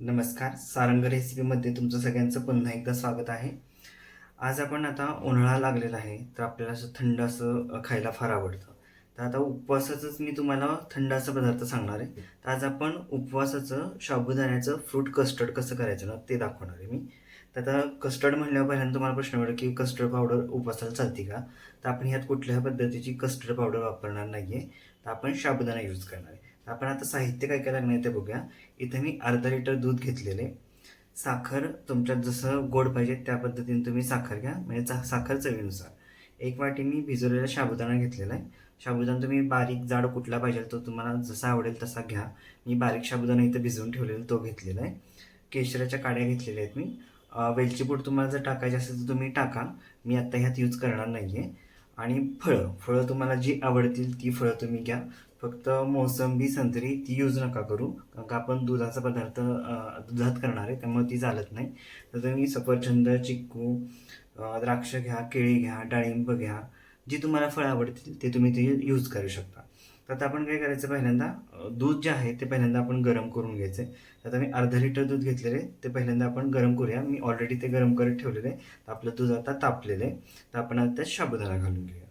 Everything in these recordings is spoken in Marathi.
नमस्कार. सारंग रेसिपीमध्ये तुमचं सगळ्यांचं पुन्हा एकदा स्वागत आहे. आज आपण आता उन्हाळा लागलेला आहे तर आपल्याला असं थंड असं खायला फार आवडतं. तर आता उपवासाचंच मी तुम्हाला थंड असा पदार्थ सांगणार आहे. तर आज आपण उपवासाचं साबुदाण्याचं फ्रूट कस्टर्ड कसं करायचं ना ते दाखवणार आहे मी. तर आता कस्टर्ड म्हणल्यावर पहिल्यांदा तुम्हाला प्रश्न पडेल की कस्टर्ड पावडर उपवासाला चालते का? तर आपण ह्यात कुठल्याही पद्धतीची कस्टर्ड पावडर वापरणार नाही आहे तर आपण साबुदाणा यूज करणार आहे. आपण आता साहित्य काय काय लागणार आहे ते बघूया. इथे मी अर्धा लिटर दूध घेतलेले साखर तुमच्यात जसं गोड पाहिजे त्या पद्धतीने तुम्ही साखर घ्या. म्हणजे साखर चवीनुसार. एक वाटी मी भिजवलेला साबुदाणा घेतलेला आहे. साबुदाणा तुम्ही बारीक जाड कुठला पाहिजे तो तुम्हाला जसा आवडेल तसा घ्या. मी बारीक साबुदाणा इथं भिजवून ठेवलेला तो घेतलेला आहे. केशराच्या काड्या घेतलेल्या आहेत मी. वेलचीपूड वेलची पूड तुम्हाला जर टाकायची असेल तर तुम्ही टाका. मी आत्ता ह्यात यूज करणार नाही आहे आणि फळं फळं तुम्हाला जी आवडतील ती फळं तुम्ही घ्या. फक्त मोसंबी संत्री ती यूज नका करू. कारण का आपण दुधाचा पदार्थ दुधात करणार आहे त्यामुळे ती चालत नाही. तर तुम्ही सफरचंद चिक्कू द्राक्ष घ्या केळी घ्या डाळिंब घ्या. जी तुम्हाला फळं आवडतील ते तुम्ही ते यूज करू शकता. तर आता आपण काय करायचं? पहिल्यांदा दूध जे आहे ते पहिल्यांदा आपण गरम करून घ्यायचं आहे आता मी अर्धा लिटर दूध घेतलेलं आहे ते पहिल्यांदा आपण गरम करूया. मी ऑलरेडी ते गरम करत ठेवलेलं आहे. तर आपलं दूध आता तापलेलं आहे. तर आपण आता त्यात साबुदाणा घालून घेऊया.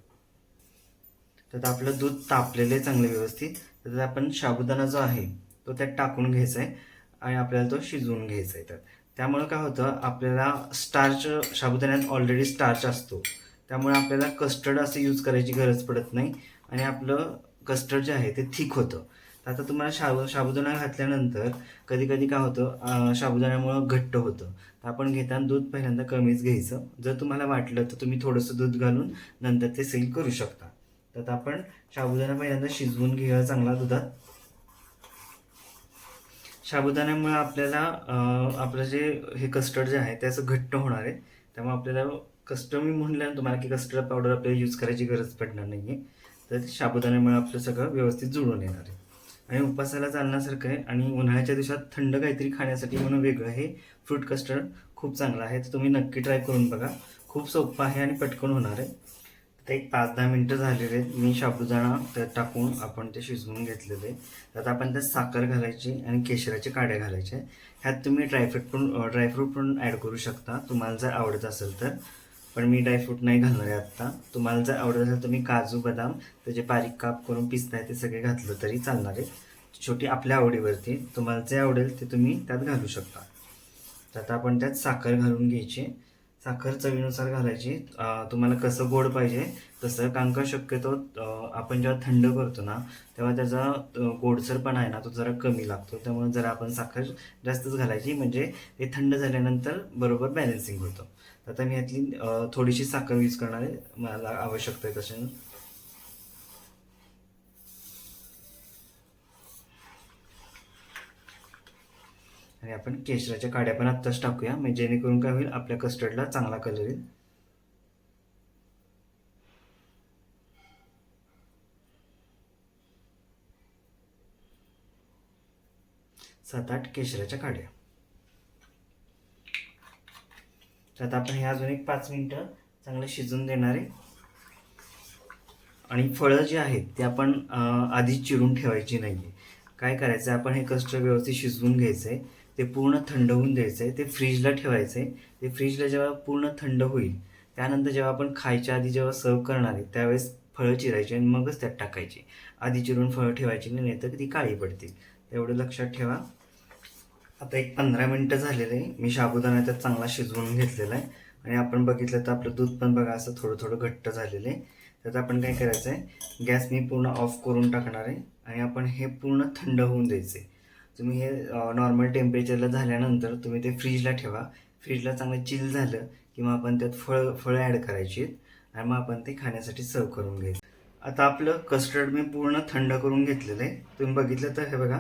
तर आपलं दूध तापलेलं आहे चांगलं व्यवस्थित. तर त्यात आपण साबुदाणा जो आहे तो त्यात टाकून घ्यायचा आहे आणि आपल्याला तो शिजवून घ्यायचा आहे तर त्यामुळं काय होतं आपल्याला स्टार्च साबुदाण्यात ऑलरेडी स्टार्च असतो. त्यामुळे आपल्याला कस्टर्ड असं यूज करायची गरज पडत नाही आणि आपलं कस्टर्ड जे आहे ते थिक होतं. तर आता तुम्हाला शाबू साबुदाणा घातल्यानंतर कधी कधी काय होतं साबुदाण्यामुळं घट्ट होतं. तर आपण घेताना दूध पहिल्यांदा कमीच घ्यायचं. जर तुम्हाला वाटलं तर तुम्ही थोडंसं दूध घालून नंतर ते सील करू शकता. तर आता आपण साबुदाणा पहिल्यांदा शिजवून घेऊया चांगला दुधात. साबुदाण्यामुळे आपल्याला आपलं जे हे कस्टर्ड जे आहे ते असं घट्ट होणार आहे. त्यामुळे आपल्याला कस्टर्ड मी म्हणलं तुम्हाला की कस्टर्ड पावडर आपल्याला यूज करायची गरज पडणार नाही आहे तर ते साबुदाण्यामुळे आपलं सगळं व्यवस्थित जुळून येणार आहे. आणि उपासाला चालण्यासारखं आहे आणि उन्हाळ्याच्या दिवसात थंड काहीतरी खाण्यासाठी म्हणून वेगळं हे फ्रूट कस्टर्ड खूप चांगलं आहे. तर तुम्ही नक्की ट्राय करून बघा. खूप सोपं आहे आणि पटकन होणार आहे. तर एक पाच दहा मिनटं झालेले आहेत. मी साबुदाणा त्यात टाकून आपण ते शिजवून घेतलेले तर आता आपण त्यात साखर घालायची आणि केशराच्या काड्या घालायच्या ह्यात तुम्ही ड्रायफ्रूट पण ड्रायफ्रूट पण ॲड करू शकता. तुम्हाला जर आवडत असेल तर. पण मी ड्रायफ्रूट नाही घालणार आहे आत्ता. तुम्हाला जर आवडत असेल तुम्ही काजू बदाम त्याचे बारीक काप करून पिसताय ते सगळे घातलं तरी चालणार आहे. छोटी आपल्या आवडीवरती तुम्हाला जे आवडेल ते तुम्ही त्यात घालू शकता. तर आता आपण त्यात साखर घालून घ्यायची. साखर चवीनुसार घालायची. तुम्हाला कसं गोड पाहिजे तसं कारण का शक्यतो आपण जेव्हा थंड करतो ना तेव्हा त्याचा गोडसरपणा आहे ना तो जरा कमी लागतो. त्यामुळे जरा आपण साखर जास्तच घालायची. म्हणजे ते थंड झाल्यानंतर बरोबर बॅलन्सिंग होतं. तर आता मी यातली थोडीशी साखर यूज करणार आहे. मला आवश्यकता आहे तसे आणि आपण केशराच्या काड्या पण आत्ताच टाकूया. म्हणजे जेणेकरून काय होईल आपल्या कस्टर्डला चांगला कलर येईल. सात आठ केशराच्या काड्या. तर आता आपण हे अजून एक पाच मिनटं चांगलं शिजून देणार आहे. आणि फळं जी आहेत ते आपण आधी चिरून ठेवायची नाही आहे काय करायचं आपण हे कस्टर्ड व्यवस्थित शिजवून घ्यायचं आहे ते पूर्ण थंड होऊन द्यायचं आहे ते फ्रीजला ठेवायचं आहे ते फ्रीजला जेव्हा पूर्ण थंड होईल त्यानंतर जेव्हा आपण खायच्या आधी जेव्हा सर्व करणार आहे त्यावेळेस फळं चिरायची आणि मगच त्यात टाकायची. आधी चिरून फळं ठेवायची नाही तर ती काळी पडतील. तेवढं लक्षात ठेवा. आता एक पंधरा मिनटं झालेलं आहे. मी साबुदाणा त्यात चांगला शिजवून घेतलेला आहे. आणि आपण बघितलं तर आपलं दूध पण बघा असं थोडं थोडं घट्ट झालेलं आहे. तर आपण काय करायचं आहे गॅस मी पूर्ण ऑफ करून टाकणार आहे. आणि आपण हे पूर्ण थंड होऊन द्यायचं आहे तुम्ही हे नॉर्मल टेम्परेचरला झाल्यानंतर तुम्ही ते फ्रीजला ठेवा. फ्रीजला चांगलं चिल झालं किंवा आपण त्यात फळ फळं ॲड करायची आहेत आणि मग आपण ते खाण्यासाठी सर्व करून घ्यायचं. आता आपलं कस्टर्ड मी पूर्ण थंड करून घेतलेलं आहे. तुम्ही बघितलं तर हे बघा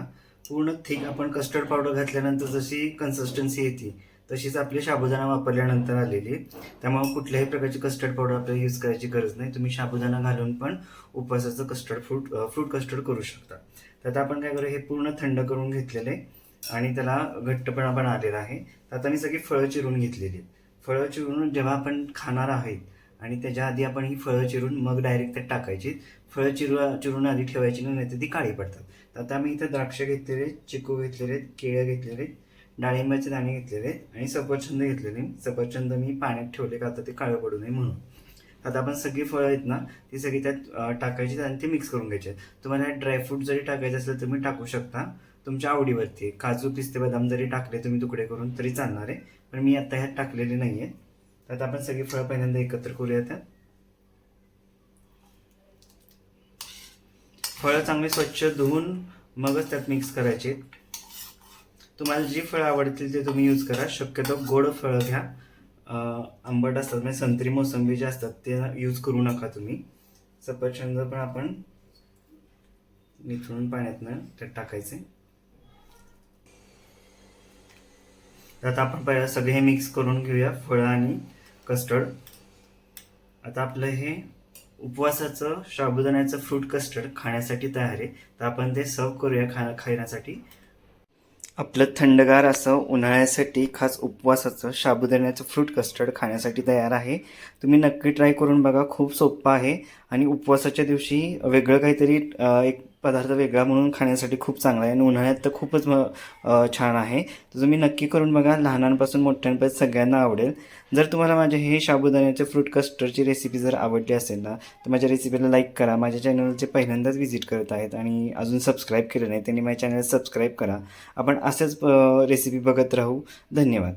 पूर्ण थिक आपण कस्टर्ड पावडर घातल्यानंतर जशी कन्सिस्टन्सी येते तशीच आपली साबुदाणा वापरल्यानंतर आलेली. आहे त्यामुळे कुठल्याही प्रकारची कस्टर्ड पावडर आपल्याला यूज करायची गरज नाही. तुम्ही साबुदाणा घालून पण उपवासाचं कस्टर्ड फ्रूट फ्रूट कस्टर्ड करू शकता. तर आता आपण काय करू हे पूर्ण थंड करून घेतलेलं आहे आणि त्याला घट्टपणा पण आलेला आहे. तर आता मी सगळी फळं चिरून घेतलेली. आहेत फळं चिरून जेव्हा आपण खाणार आहेत आणि त्याच्या आधी आपण ही फळं चिरून मग डायरेक्ट त्यात टाकायची. फळं चिरू चिरून आधी ठेवायची नाही तर ती काळी पडतात. तर आता मी इथं द्राक्ष घेतलेले चिकू घेतलेले केळं घेतलेले डाळिंबाचे दाणे घेतलेले आणि सफरचंद घेतलेले. सफरचंद मी पाण्यात ठेवले का आता ते काळं पडू नये म्हणून. आता आपण सगळी फळं आहेत ना ती सगळी त्यात टाकायची आणि ते मिक्स करून घ्यायचे तुम्हाला ड्रायफ्रूट जरी टाकायचे असेल तुम्ही टाकू शकता. तुमच्या आवडीवरती काजू पिस्ते बदाम जरी टाकले तुम्ही तुकडे करून तरी चालणार आहे. पण मी आता ह्यात टाकलेले नाही आहे तर आता आपण सगळी फळं पहिल्यांदा एकत्र करूया त्यात फळं चांगली स्वच्छ धुवून मगच त्यात मिक्स करायचे तुम्हाला जी फळं आवडतील ते तुम्ही यूज करा. शक्यतो गोड फळं घ्या. आंबट असतात म्हणजे संत्री मोसंबी जे असतात ते यूज करू नका तुम्ही. सफरचंद पण आपण निथळून पाण्यातनं त्यात टाकायचे. आता आपण पहिला सगळे हे मिक्स करून घेऊया फळं आणि कस्टर्ड आता आपलं हे उपवासाचं साबुदाण्याचं फ्रूट कस्टर्ड खाण्यासाठी तयार आहे. तर आपण ते सर्व करूया खा खाण्यासाठी आपलं थंडगार असं उन्हाळ्यासाठी खास उपवासाचं साबुदाण्याचं फ्रूट कस्टर्ड खाण्यासाठी तयार आहे. तुम्ही नक्की ट्राय करून बघा खूप सोपं आहे. आणि उपवासाच्या दिवशी वेगळं काहीतरी एक पदार्थ वेगळा म्हणून खाण्यासाठी खूप चांगला आहे आणि उन्हाळ्यात तर खूपच म- छान आहे. तर तुम्ही नक्की करून बघा लहानांपासून मोठ्यांपर्यंत सगळ्यांना आवडेल. जर तुम्हाला माझे हे साबुदाण्याचे फ्रूट कस्टर्डची रेसिपी जर आवडली असेल ना तर माझ्या रेसिपीला लाईक करा. माझ्या चॅनलचे पहिल्यांदाच व्हिजिट करत आहेत आणि अजून सबस्क्राईब केलं नाही त्यांनी माझ्या चॅनल सबस्क्राईब करा. आपण असेच रेसिपी बघत राहू. धन्यवाद.